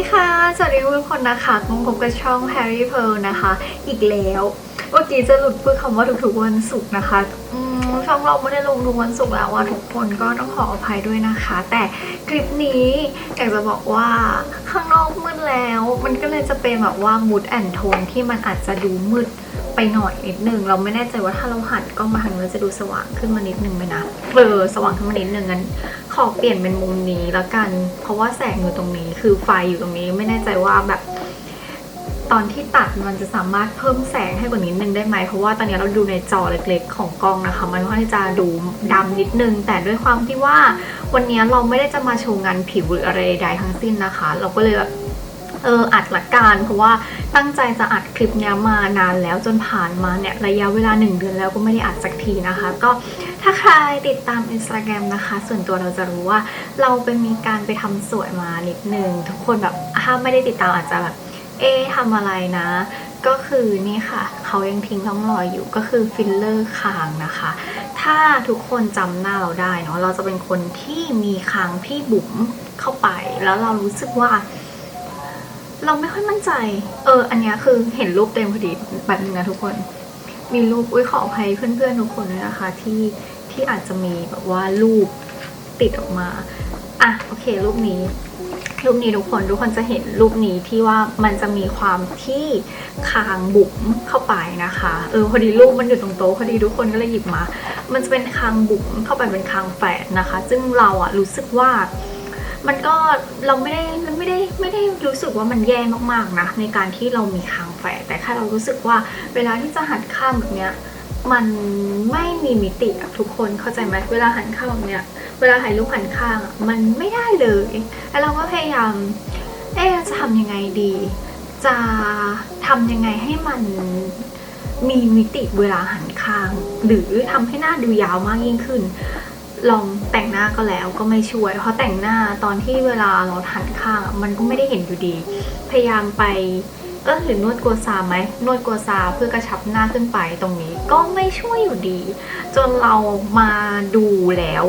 ดีค่ะ สวัสดีทุกคนนะคะคงพบกับช่อง Harry Pearl นะคะ อีกแล้ว เมื่อกี้จะหลุดพูดคำว่าทุกๆวันศุกร์นะคะช่องเราไม่ได้ลงทุกวันศุกร์แล้วว่าทุกคนก็ต้องขออภัยด้วยนะคะ แต่คลิปนี้อยากจะบอกว่าข้างนอกมืดแล้ว มันก็เลยจะเป็นแบบว่า mood and tone ที่มันอาจจะดูมืดไปหน่อยนิดนึง เราไม่แน่ใจว่าถ้าเราหันกล้องมาทางนี้นจะดูสว่างขึ้นมานิดนึงไหมนะเออสว่างขึ้นมานิดนึงงั้น ขอเปลี่ยนเป็นมุมนี้แล้วกัน เพราะว่าแสงอยู่ตรงนี้ คือไฟอยู่ตรงนี้ไม่แน่ใจว่าแบบ ตอนที่ตัดมันจะสามารถเพิ่มแสงให้กว่านี้นึงได้ไหม เพราะว่าตอนนี้เราดูในจอเล็กๆ ของกล้องนะคะ มันก็จะดูดำนิดนึง แต่ด้วยความที่ว่า วันนี้เราไม่ได้จะมาโชว์งานผิวหรืออะไรใดทั้งสิ้นนะคะ เราก็เลยแบบ เอออัดละกันเพราะว่าตั้งใจจะอัดคลิปนี้มานานแล้วจนผ่านมาเนี่ยระยะเวลาหนึ่งเดือนแล้วก็ไม่ได้อัดสักทีนะคะ ก็ถ้าใครติดตาม Instagram นะคะ ส่วนตัวเราจะรู้ว่าเราไปมีการไปทำสวยมานิดนึง ทุกคนแบบถ้าไม่ได้ติดตามอาจจะแบบ เอ๊ทำอะไรนะ ก็คือนี่ค่ะ เขายังทิ้งร่องรอยอยู่ก็คือฟิลเลอร์คางนะคะ ถ้าทุกคนจำหน้าเราได้เนาะเราจะเป็นคนที่มีคางที่บุ๋มเข้าไป แล้วเรารู้สึกว่า เราไม่ค่อยมั่นใจ เออ อันนี้คือเห็นรูปเต็มพอดีแบบนึงนะทุกคน มีรูปอุ้ยขออภัยเพื่อนๆทุกคนด้วยนะคะ ที่ที่อาจจะมีแบบว่ารูปติดออกมา อะโอเค รูปนี้ รูปนี้ทุกคนทุกคนจะเห็นรูปนี้ที่ว่ามันจะมีความที่คางบุ๋มเข้าไปนะคะ เออพอดีรูปมันอยู่ตรงโต๊ะพอดีทุกคนก็เลยหยิบมา มันจะเป็นคางบุ๋มเข้าไปเป็นคางแฝดนะคะ ซึ่งเราอะรู้สึกว่ามันก็เราไม่ได้มันไม่ได้ ไม่ได้รู้สึกว่ามันแย่มากๆนะในการที่เรามีคางแฝดแต่แค่เรารู้สึกว่าเวลาที่จะหันข้างแบบเนี้ยมันไม่มีมิติอะทุกคนเข้าใจไหมเวลาหันข้างแบบเนี้ยเวลาถ่ายรูปหันข้างอะมันไม่ได้เลยแล้วเราก็พยายามเอ๊จะทำยังไงดี จะทำยังไงให้มันมีมิติเวลาหันข้าง หรือทำให้หน้าดูยาวมากยิ่งขึ้น ลอง แต่งหน้าก็แล้วก็ไม่ช่วย เพราะแต่งหน้าตอนที่เวลาเราหันข้างมันก็ไม่ได้เห็นอยู่ดี พยายามไปเออหรือนวดกัวซาไหมนวดกัวซาเพื่อกระชับหน้าขึ้นไปตรงนี้ก็ไม่ช่วยอยู่ดี จนเรามาดูแล้ว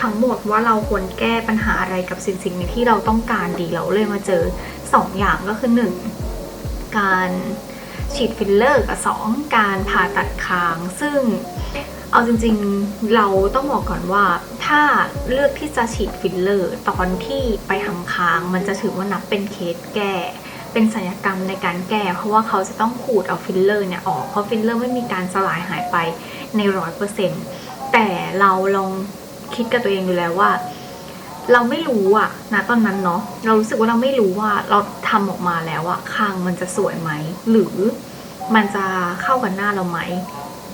ทั้งหมดว่าเราควรแก้ปัญหาอะไรกับสิ่งสิ่งนี้ที่เราต้องการดีเราเลยมาเจอ 2 อย่างก็คือ 1 การฉีดฟิลเลอร์กับ2การผ่าตัดคาง ซึ่ง เอาจริงๆ เราต้องบอกก่อนว่า ถ้าเลือกที่จะฉีดฟิลเลอร์ ตอนที่ไปทำคาง มันจะถือว่านับเป็นเคสแก้ เป็นศัลยกรรมในการแก้ เพราะว่าเขาจะต้องขูดเอาฟิลเลอร์เนี่ยออก เพราะฟิลเลอร์ไม่มีการสลายหายไปในร้อยเปอร์เซ็นต์แต่เราลองคิดกับตัวเองดูแล้วว่า เราไม่รู้อะนะตอนนั้นเนาะเรารู้สึกว่าเราไม่รู้ว่าเราทำออกมาแล้วอะคางมันจะสวยไหมหรือมันจะเข้ากับหน้าเราไหม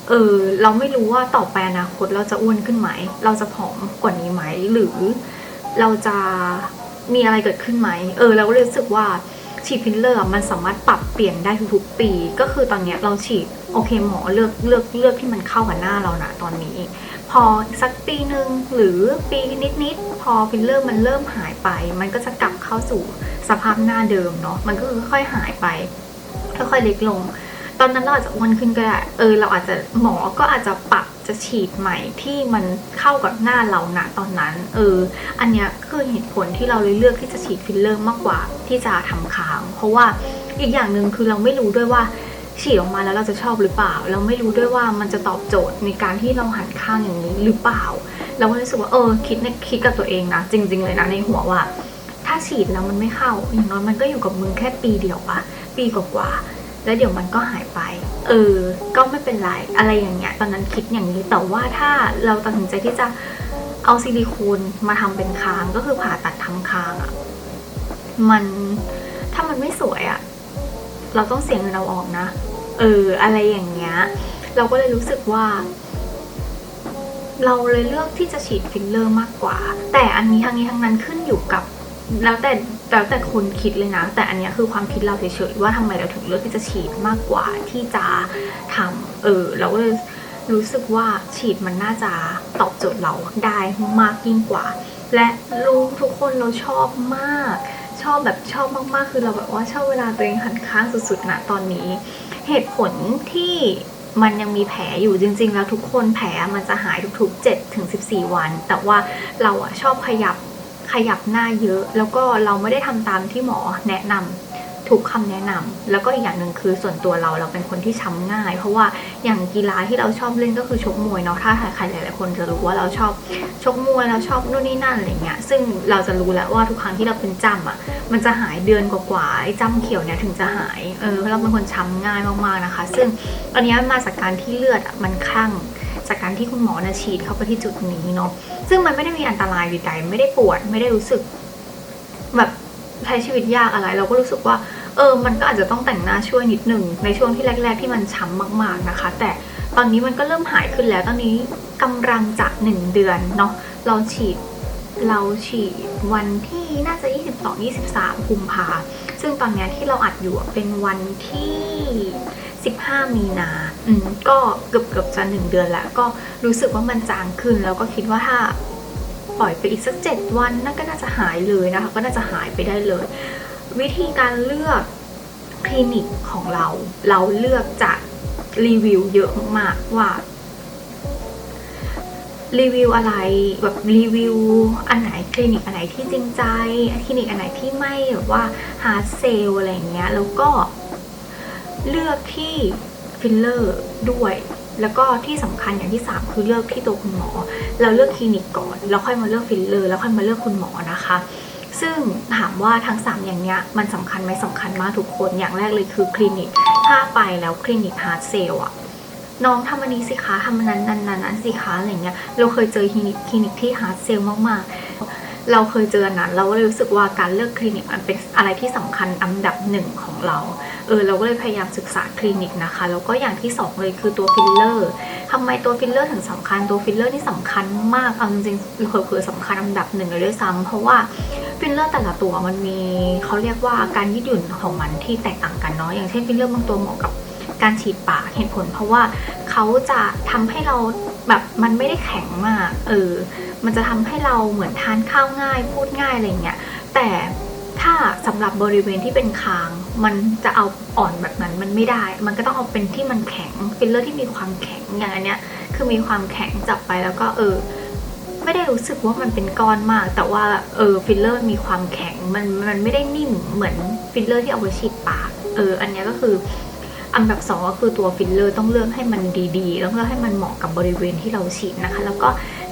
เออเราไม่รู้ว่าต่อไปอนาคตเราจะอ้วนขึ้นไหม เราจะผอมกว่านี้ไหม หรือเราจะมีอะไรเกิดขึ้นไหม เออ เราก็รู้สึกว่าฉีดฟิลเลอร์มันสามารถปรับเปลี่ยนได้ทุกๆปี ก็คือตอนเนี้ยเราฉีดโอเคหมอเลือกเลือกเลือกที่มันเข้ากับหน้าเรานะตอนนี้ พอสักปีหนึ่งหรือปีนิดๆพอฟิลเลอร์มันเริ่มหายไป มันก็จะกลับเข้าสู่สภาพหน้าเดิมเนาะมันก็ค่อยๆหายไปค่อยๆเล็กลง อนนั้นเราอาจจะอ้วนขึ้นก็ได้เออเราอาจจะหมอก็อาจจะปรับจะฉีดใหม่ที่มันเข้ากับหน้าเราณตอนนั้นเอออันเนี้ยคือเหตุผลที่เราเลยเลือกที่จะฉีดฟิลเลอร์มากกว่าที่จะทำค้าง เพราะว่าอีกอย่างหนึ่งคือเราไม่รู้ด้วยว่าฉีดออกมาแล้วเราจะชอบหรือเปล่า เราไม่รู้ด้วยว่ามันจะตอบโจทย์ในการที่เราหันข้างอย่างนี้หรือเปล่า เราก็รู้สึกว่าเออคิดในคิดกับตัวเองนะ จริง ๆ เลยนะในหัวว่า ถ้าฉีดแล้วมันไม่เข้าอย่างน้อยมันก็อยู่กับมึงแค่ปีเดียวปะปีกว่าๆ แล้วเดี๋ยวมันก็หายไป เออ ก็ไม่เป็นไร อะไรอย่างเงี้ย ตอนนั้นคิดอย่างนี้ แต่ว่าถ้าเราตัดสินใจที่จะเอาซิลิโคนมาทำเป็นคาง ก็คือผ่าตัดทำคางอะ่ะ มันถ้ามันไม่สวยอะ่ะ เราต้องเสียเงินเราออกนะ เออ อะไรอย่างเงี้ย เราก็เลยรู้สึกว่า เราเลยเลือกที่จะฉีดฟิลเลอร์มากกว่า แต่อันนี้ทางนี้ทางนั้นขึ้นอยู่กับ แล้วแต่แล้วแต่คนคิดเลยนะ แต่อันนี้คือความคิดเราเฉยๆว่าทำไมเราถึงเลือกที่จะฉีดมากกว่าที่จะทำเออเราก็เลยรู้สึกว่าฉีดมันน่าจะตอบโจทย์เราได้มากยิ่งกว่า และรู้ทุกคนเราชอบมาก ชอบแบบชอบมากๆ คือเราแบบว่าชอบเวลาตัวเองหันข้างสุดๆนะตอนนี้ เหตุผลที่มันยังมีแผลอยู่จริง ๆ แล้วทุกคนแผลมันจะหายทุกๆ7ถึง14 วัน แต่ว่าเราอะชอบขยับ ขยับหน้าเยอะ แล้วก็เราไม่ได้ทำตามที่หมอแนะนำทุกคำแนะนำแล้วก็อีกอย่างหนึ่งคือส่วนตัวเราเราเป็นคนที่ช้ำง่าย เพราะว่าอย่างกีฬาที่เราชอบเล่นก็คือชกมวยเนาะถ้าใครหลายๆคนจะรู้ว่าเราชอบชกมวยเราชอบนู่นนี่นั่นอะไรเงี้ยซึ่งเราจะรู้แล้วว่าทุกครั้งที่เราเป็นจ้ำอะมันจะหายเดือนกว่าๆไอ้จ้ำเขียวเนี่ยถึงจะหายเออเพราะเราเป็นคนช้ำง่ายมากๆนะคะ ซึ่งอันนี้มาจากการที่เลือดอะมันคลั่ง จากการที่คุณหมอนะฉีดเข้าไปที่จุดนี้เนาะซึ่งมันไม่ได้มีอันตรายใดๆไม่ได้ปวดไม่ได้รู้สึก แบบใช้ชีวิตยากอะไร เราก็รู้สึกว่า เออ มันก็อาจจะต้องแต่งหน้าช่วยนิดหนึ่งในช่วงที่แรก ๆ ที่มันช้ำมาก ๆนะคะ แต่ตอนนี้มันก็เริ่มหายขึ้นแล้ว ตอนนี้กำลังจะหนึ่งเดือนเนาะเราฉีด เราฉีดวันที่น่าจะ 22-23กุมภาซึ่งตอนนี้ที่เราอัดอยู่เป็นวันที่ 15 มีนาอืมก็เกือบเกือบจะหนึ่งเดือนแล้ว ก็รู้สึกว่ามันจางขึ้น แล้วก็คิดว่าถ้าปล่อยไปอีกสักเจ็ดวันนั่นก็น่าจะหายเลยนะคะ ก็น่าจะหายไปได้เลย วิธีการเลือกคลินิกของเรา เราเลือกจากรีวิวเยอะมากว่า รีวิวอะไรแบบรีวิวอันไหนคลินิกอันไหนที่จริงใจคลินิกอันไหนที่ไม่แบบว่าฮาร์ดเซลอะไรเงี้ยแล้วก็เลือกที่ฟิลเลอร์ด้วยแล้วก็ที่สำคัญอย่างที่ 3 คือเลือกที่ตัวคุณหมอ เราเลือกคลินิกก่อนแล้วค่อยมาเลือกฟิลเลอร์แล้วค่อยมาเลือกคุณหมอนะคะ ซึ่งถามว่าทั้ง 3 อย่างเนี้ยมันสำคัญไหมสำคัญมากทุกคนอย่างแรกเลยคือคลินิกถ้าไปแล้วคลินิกฮาร์ดเซลอะ น้องทำอันนี้สิคะทำอันนั้นนั้นนั้นสิคะอะไรเงี้ยเราเคยเจอคลินิกคลินิกที่ฮาร์ดเซลมากๆ เราเคยเจอนั้นเราก็เลยรู้สึกว่าการเลือกคลินิกมันเป็นอะไรที่สำคัญอันดับหนึ่งของเราเออเราก็เลยพยายามศึกษาคลินิกนะคะแล้วก็อย่างที่สองเลยคือตัวฟิลเลอร์ทำไมตัวฟิลเลอร์ถึงสำคัญตัวฟิลเลอร์นี่สำคัญมากเอาจริงๆเผลอๆสำคัญอันดับหนึ่งเลยด้วยซ้ำเพราะว่าฟิลเลอร์แต่ละตัวมันมีเขาเรียกว่าการยืดหยุ่นของมันที่แตกต่างกันเนาะอย่างเช่นฟิลเลอร์บางตัวเหมาะกับ การฉีดปากเหตุผล เพราะว่าเขาจะทำให้เราแบบมันไม่ได้แข็งมาก เออ มันจะทำให้เราเหมือนทานข้าวง่าย พูดง่ายอะไรเงี้ย แต่ถ้าสำหรับบริเวณที่เป็นคาง มันจะเอาอ่อนแบบนั้นมันไม่ได้ มันก็ต้องเอาเป็นที่มันแข็งฟิลเลอร์ที่มีความแข็งอย่างอันเนี้ย คือมีความแข็งจับไปแล้วก็เออไม่ได้รู้สึกว่ามันเป็นก้อนมาก แต่ว่าเออฟิลเลอร์มีความแข็งมันมันไม่ได้นิ่มเหมือนฟิลเลอร์ที่เอาไว้ฉีดปาก เออ อันนี้ก็คือ อันดับสองก็คือตัวฟิลเลอร์ต้องเลือกให้มันดีๆต้องเลือกให้มันเหมาะกับบริเวณที่เราฉีดนะคะ แล้วก็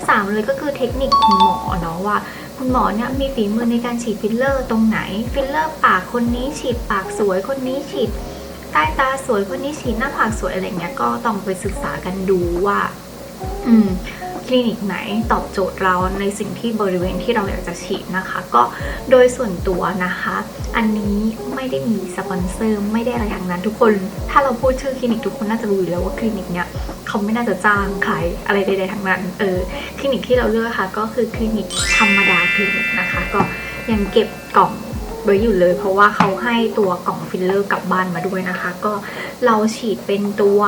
สามเลยก็คือเทคนิคคุณหมอเนาะว่า คุณหมอเนี่ยมีฝีมือในการฉีดฟิลเลอร์ตรงไหน ฟิลเลอร์ปากคนนี้ฉีดปากสวยคนนี้ฉีดใต้ตาสวยคนนี้ฉีดหน้าผากสวยอะไรเงี้ยก็ต้องไปศึกษากันดูว่า อืม คลินิกไหนตอบโจทย์เราในสิ่งที่บริเวณที่เราอยากจะฉีดนะคะ ก็โดยส่วนตัวนะคะ อันนี้ไม่ได้มีสปอนเซอร์ไม่ได้อะไรอย่างนั้นทุกคน ถ้าเราพูดชื่อคลินิกทุกคนน่าจะรู้อยู่แล้วว่าคลินิกเนี้ยเขาไม่น่าจะจ้างใครอะไรใดๆทั้งนั้นเออคลินิกที่เราเลือกค่ะ ก็คือคลินิกธรรมดาคลินิกนะคะ ก็ยังเก็บกล่องไว้อยู่เลยเพราะว่าเขาให้ตัวกล่องฟิลเลอร์กลับบ้านมาด้วยนะคะ ก็เราฉีดเป็นตัว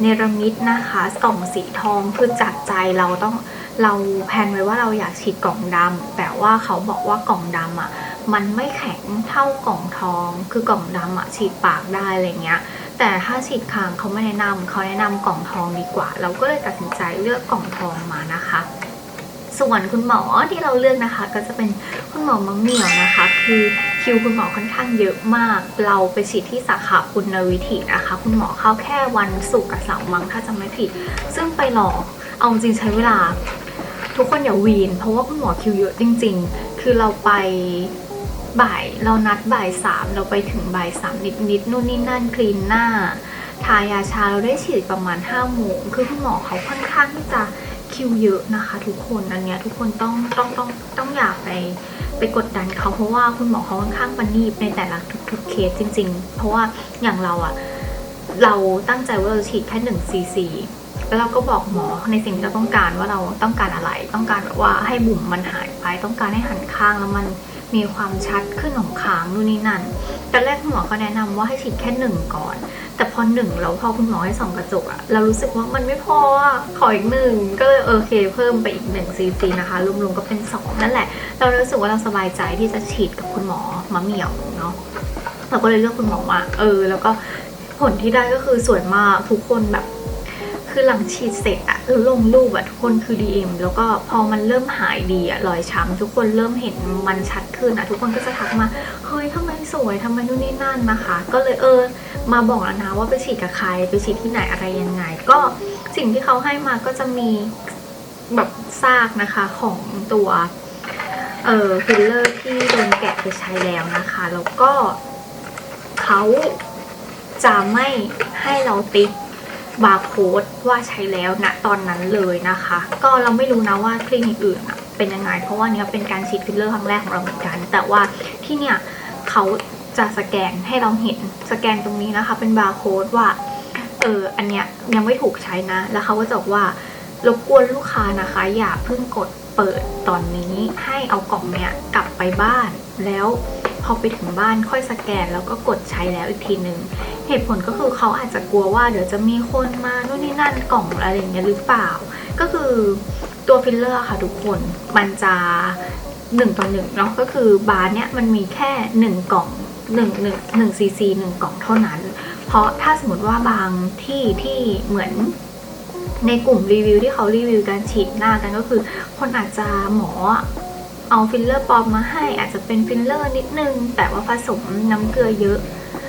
เนรมิตนะคะกล่องสีทองคือจากใจเราต้องเราแพนไว้ว่าเราอยากฉีดกล่องดำแต่ว่าเขาบอกว่ากล่องดำอะมันไม่แข็งเท่ากล่องทอง คือกล่องดำอะฉีดปากได้อะไรเงี้ย แต่ถ้าฉีดคางเขาไม่แนะนำเขาแนะนำกล่องทองดีกว่า เราก็เลยตัดสินใจเลือกกล่องทองมานะคะ ส่วนคุณหมอที่เราเลือกนะคะ ก็จะเป็นคุณหมอมังเหมียวนะคะ คือ คิวคุณหมอค่อนข้างเยอะมาก เราไปฉีดที่สาขาปุณณวิถีนะคะ คุณหมอเข้าแค่วันศุกร์กับเสาร์มั้งถ้าจำไม่ผิด ซึ่งไปรอเอาจริงใช้เวลา ทุกคนอย่าวีน เพราะว่าคุณหมอคิวเยอะจริง ๆ คือเราไปบ่ายเรานัดบ่ายสามเราไปถึงบ่ายสามนิดๆนู่นนี่นั่นคลีนหน้าทายาชาเราได้ฉีดประมาณ5โมงคือคุณหมอเขาค่อนข้างที่จะ คิวเยอะนะคะ ทุกคนอันเนี้ยทุกคนต้องต้องต้องต้องอยากไปไปกดดันเขาเพราะว่าคุณหมอเขาค่อนข้างปนีบในแต่ละทุกๆเคสจริง ๆ เพราะว่าอย่างเราอะเราตั้งใจว่าเราฉีดแค่หนึ่งซีซีแล้วเราก็บอกหมอในสิ่งที่เราต้องการว่าเราต้องการอะไร ต้องการแบบว่าให้บุ๋มมันหายไป ต้องการให้หันข้างแล้วมัน มีความชัดขึ้นของคางนู่นนี่นั่นแต่แรกคุณหมอก็แนะนำว่าให้ฉีดแค่หนึ่งก่อน แต่พอหนึ่งแล้วพอคุณหมอให้สองกระจกอะเรารู้สึกว่ามันไม่พออะขออีกหนึ่งก็เลยโอเค เพิ่มไปอีกหนึ่งซีซีนะคะรวมๆก็เป็นสองนั่นแหละ เรารู้สึกว่าเราสบายใจที่จะฉีดกับคุณหมอมะเหมี่ยวเนาะเราก็เลยเลือกคุณหมอมาเออ แล้วก็ผลที่ได้ก็คือสวยมากทุกคนแบบ คือหลังฉีดเสร็จอะลงรูปอะทุกคนคือ DM แล้วก็พอมันเริ่มหายดีอะรอยช้ำทุกคนเริ่มเห็นมันชัดขึ้นอะทุกคนก็จะทักมาเฮ้ยทำไมสวยทำไมนู่นนี่นั่นนะคะ ก็เลยเออ มาบอกแล้วนะว่าไปฉีดกับใคร ไปฉีดที่ไหนอะไรยังไง ก็สิ่งที่เขาให้มาก็จะมีแบบซากนะคะของตัวเออฟิลเลอร์ที่โดนแกะไปใช้แล้วนะคะ แล้วก็เขาจะไม่ให้เราติ๊ก บาร์โค้ดว่าใช้แล้วณตอนนั้นเลยนะคะ ก็เราไม่รู้นะว่าคลินิกอื่นเป็นยังไง เพราะว่าเนี้ยเป็นการฉีดฟิลเลอร์ครั้งแรกของเราเหมือนกัน แต่ว่าที่เนี่ยเขาจะสแกนให้เราเห็นสแกนตรงนี้นะคะ เป็นบาร์โค้ดว่าเอออันเนี้ยยังไม่ถูกใช้นะ แล้วเขาก็จะบอกว่ารบกวนลูกค้านะคะ อย่าเพิ่งกดเปิดตอนนี้ให้เอากล่องเนี้ยกลับไปบ้านแล้ว พอไปถึงบ้านค่อยสแกนแล้วก็กดใช้แล้วอีกทีหนึ่งเหตุผลก็คือเขาอาจจะกลัวว่าเดี๋ยวจะมีคนมานู่นนี่นั่นกล่องอะไรอย่างเงี้ยหรือเปล่า ก็คือตัวฟิลเลอร์ค่ะทุกคนมันจะหนึ่งต่อหนึ่งเนาะก็คือบาร์เนี้ยมันมีแค่หนึ่งกล่องหนึ่งหนึ่งหนึ่งซีซีหนึ่งกล่องเท่านั้น เพราะถ้าสมมติว่าบางที่ที่เหมือนในกลุ่มรีวิวที่เขารีวิวการฉีดหน้ากันก็คือ คนอาจจะหมอ เอาฟิลเลอร์ปลอมมาให้อาจจะเป็นฟิลเลอร์นิดนึง แต่ว่าผสมน้ำเกลือเยอะ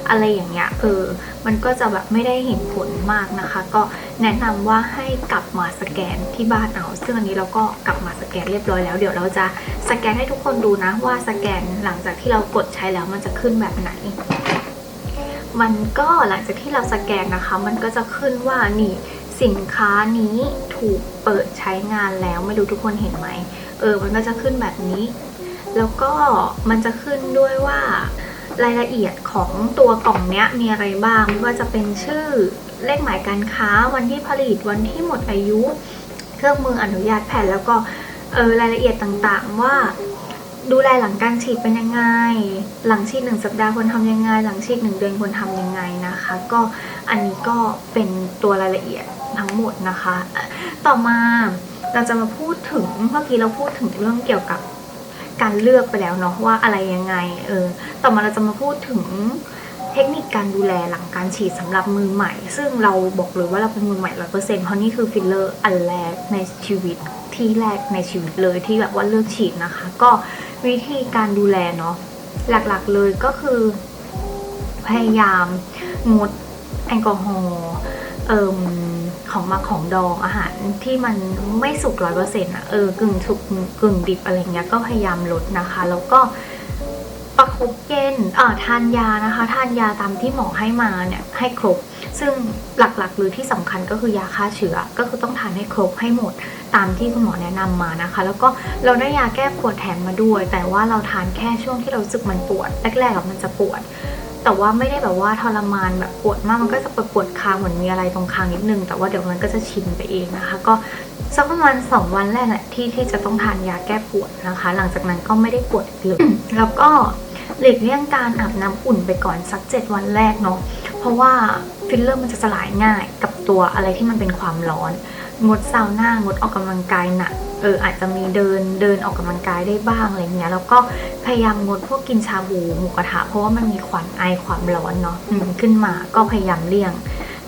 อะไรอย่างเงี้ยเออ มันก็จะแบบไม่ได้เห็นผลมากนะคะ ก็แนะนำว่าให้กลับมาสแกนที่บ้านเอา ซึ่งอันนี้เราก็กลับมาสแกนเรียบร้อยแล้ว เดี๋ยวเราจะสแกนให้ทุกคนดูนะว่าสแกนหลังจากที่เรากดใช้แล้วมันจะขึ้นแบบไหน มันก็หลังจากที่เราสแกนนะคะ มันก็จะขึ้นว่านี่สินค้านี้ถูกเปิดใช้งานแล้วไม่รู้ทุกคนเห็นไหม เออมันก็จะขึ้นแบบนี้ แล้วก็มันจะขึ้นด้วยว่ารายละเอียดของตัวกล่องเนี้ยมีอะไรบ้างไม่ว่าจะเป็นชื่อเลขหมายการค้าวันที่ผลิตวันที่หมดอายุ เครื่องมืออนุญาตแผ่นแล้วก็เออรายละเอียดต่างๆว่า ดูแลหลังการฉีดเป็นยังไง หลังฉีดหนึ่งสัปดาห์ควรทำยังไง หลังฉีดหนึ่งเดือนควรทำยังไงนะคะ ก็อันนี้ก็เป็นตัวรายละเอียดทั้งหมดนะคะ ต่อมา เราจะมาพูดถึงเมื่อกี้เราพูดถึงเรื่องเกี่ยวกับการเลือกไปแล้วเนาะว่าอะไรยังไง เออ ต่อมาเราจะมาพูดถึงเทคนิคการดูแลหลังการฉีดสำหรับมือใหม่ ซึ่งเราบอกเลยว่าเราเป็นมือใหม่ร้อยเปอร์เซ็นต์เพราะนี่คือฟิลเลอร์อันแรกในชีวิตที่แรกในชีวิตเลยที่แบบว่าเลือกฉีดนะคะ ก็วิธีการดูแลเนาะหลักๆเลยก็คือ พยายามงดแอลกอฮอล์เอ่ม ของมาของดองอาหารที่มันไม่สุกร้อยเปอร์เซ็นต์อะเออกึ่งสุกกึ่งดิบอะไรเงี้ยก็พยายามลดนะคะ แล้วก็ประคบเย็นเอ่อทานยานะคะ ทานยาตามที่หมอให้มาเนี่ยให้ครบ ซึ่งหลักๆหรือที่สำคัญก็คือยาฆ่าเชื้อก็คือต้องทานให้ครบให้หมดตามที่คุณหมอแนะนำมานะคะ แล้วก็เราได้ยาแก้ปวดแถมมาด้วย แต่ว่าเราทานแค่ช่วงที่เราสึกมันปวดแรกๆมันจะปวด แต่ว่าไม่ได้แบบว่าทรมานแบบปวดมากมันก็จะปวดปวดคางเหมือนมีอะไรตรงคางนิดนึง แต่ว่าเดี๋ยวมันก็จะชินไปเองนะคะ ก็สักประมาณสองวันแรกแหละที่ที่จะต้องทานยาแก้ปวดนะคะ หลังจากนั้นก็ไม่ได้ปวดอีกเลยแล้วก็หลีกเลี่ยงการอาบน้ำอุ่นไปก่อนสัก 7 วันแรกเนาะเพราะว่าฟิลเลอร์มันจะสลายง่ายกับตัวอะไรที่มันเป็นความร้อน งดซาวน่างดออกกำลังกายหนักเอออาจจะมีเดินเดินออกกำลังกายได้บ้างอะไรเงี้ยแล้วก็พยายามงดพวกกินชาบูหมูกระทะเพราะว่ามันมีควันไอความร้อนเนาะขึ้นมาก็พยายามเลี่ยง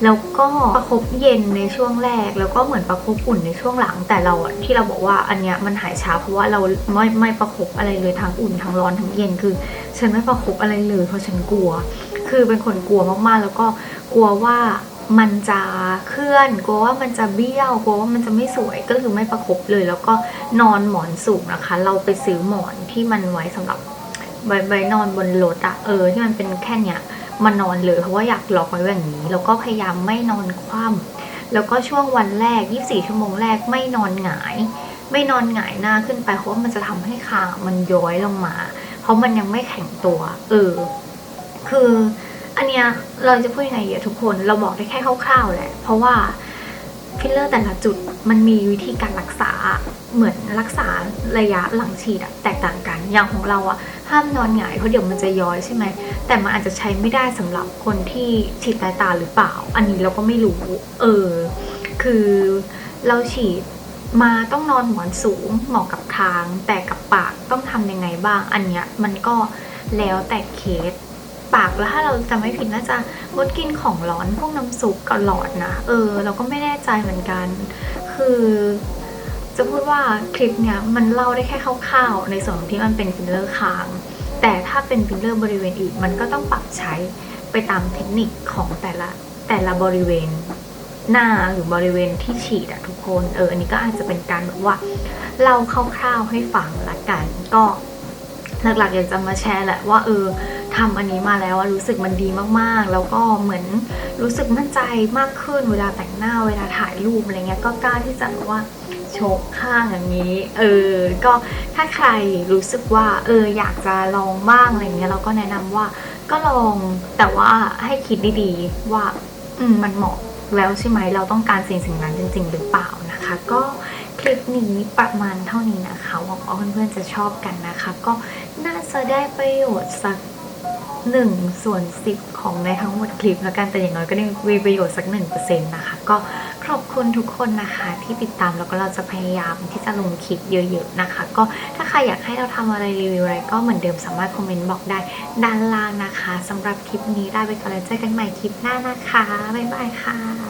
แล้วก็ประคบเย็นในช่วงแรก แล้วก็เหมือนประคบอุ่นในช่วงหลัง แต่เราอะที่เราบอกว่าอันเนี้ยมันหายช้าเพราะว่าเราไม่ไม่ประคบอะไรเลยทั้งอุ่นทั้งร้อนทั้งเย็นคือ ฉันไม่ประคบอะไรเลยเพราะฉันกลัว คือเป็นคนกลัวมากๆ แล้วก็กลัวว่า มันจะเคลื่อนกลัวว่ามันจะเบี้ยวกลัวว่ามันจะไม่สวยก็คือไม่ประคบเลย แล้วก็นอนหมอนสูงนะคะ เราไปซื้อหมอนที่มันไว้สำหรับใบในอนบนรถอะเออที่มันเป็นแค่เนี้ยมานอนเลยเพราะว่าอยากล็อกไว้แบบนี้ แล้วก็พยายามไม่นอนคว่ำแล้วก็ช่วงวันแรก 24 ชั่วโมงแรกไม่นอนหงาย ไม่นอนหงายหน้าขึ้นไปเพราะว่ามันจะทำให้คางมันย้อยลงมา เพราะมันยังไม่แข็งตัว เออ คือ อันเนี้ยเราจะพูดยังไงอะทุกคนเราบอกได้แค่คร่าวๆแหละ เพราะว่าฟิลเลอร์แต่ละจุดมันมีวิธีการรักษาเหมือนรักษาระยะหลังฉีดอะแตกต่างกัน อย่างของเราอะห้ามนอนหงายเพราะเดี๋ยวมันจะย้อยใช่ไหม แต่มันอาจจะใช้ไม่ได้สำหรับคนที่ฉีดสายตาหรือเปล่า อันนี้เราก็ไม่รู้ เออ คือเราฉีดมาต้องนอนหมอนสูงเหมาะกับคาง แต่กับปากต้องทำยังไงบ้าง อันเนี้ยมันก็แล้วแต่เคส ปากแล้วถ้าเราจำไม่ผิดน่าจะงดกินของร้อนพวกน้ำซุปกับหลอดนะเออ เราก็ไม่แน่ใจเหมือนกัน คือจะพูดว่าคลิปเนี้ยมันเล่าได้แค่คร่าวๆในส่วนของที่มันเป็นฟิลเลอร์คาง แต่ถ้าเป็นฟิลเลอร์บริเวณอื่นมันก็ต้องปรับใช้ไปตามเทคนิคของแต่ละแต่ละบริเวณหน้าหรือบริเวณที่ฉีดอะทุกคนเอออันนี้ก็อาจจะเป็นการแบบว่าเล่าคร่าวๆให้ฟังละกัน ก็หลักๆอยากจะมาแชร์แหละว่าเออ ทำอันนี้มาแล้วรู้สึกมันดีมากๆ แล้วก็เหมือนรู้สึกมั่นใจมากขึ้นเวลาแต่งหน้าเวลาถ่ายรูปอะไรเงี้ยก็กล้าที่จะแบบว่าโชว์ข้างอย่างนี้ เออ ก็ถ้าใครรู้สึกว่า เออ อยากจะลองบ้างอะไรเงี้ยเราก็แนะนำว่าก็ลองแต่ว่าให้คิดดีๆว่า อืมมันเหมาะแล้วใช่ไหมเราต้องการสิ่งสิ่งนั้นจริง ๆ หรือเปล่านะคะ ก็คลิปนี้ประมาณเท่านี้นะคะหวังว่าเพื่อนๆจะชอบกันนะคะ ก็น่าจะได้ประโยชน์สัก หนึ่งส่วนสิบของในทั้งหมดคลิปแล้วกันแต่อย่างน้อยก็ได้มีประโยชน์สักหนึ่งเปอร์เซ็นต์นะคะ ก็ขอบคุณทุกคนนะคะที่ติดตามแล้วก็เราจะพยายามที่จะลงคลิปเยอะๆนะคะ ก็ถ้าใครอยากให้เราทำอะไรรีวิวอะไรก็เหมือนเดิมสามารถคอมเมนต์บอกได้ด้านล่างนะคะสำหรับคลิปนี้ได้ไปก่อนแล้วเจอกันใหม่คลิปหน้านะคะบ๊ายบายค่ะ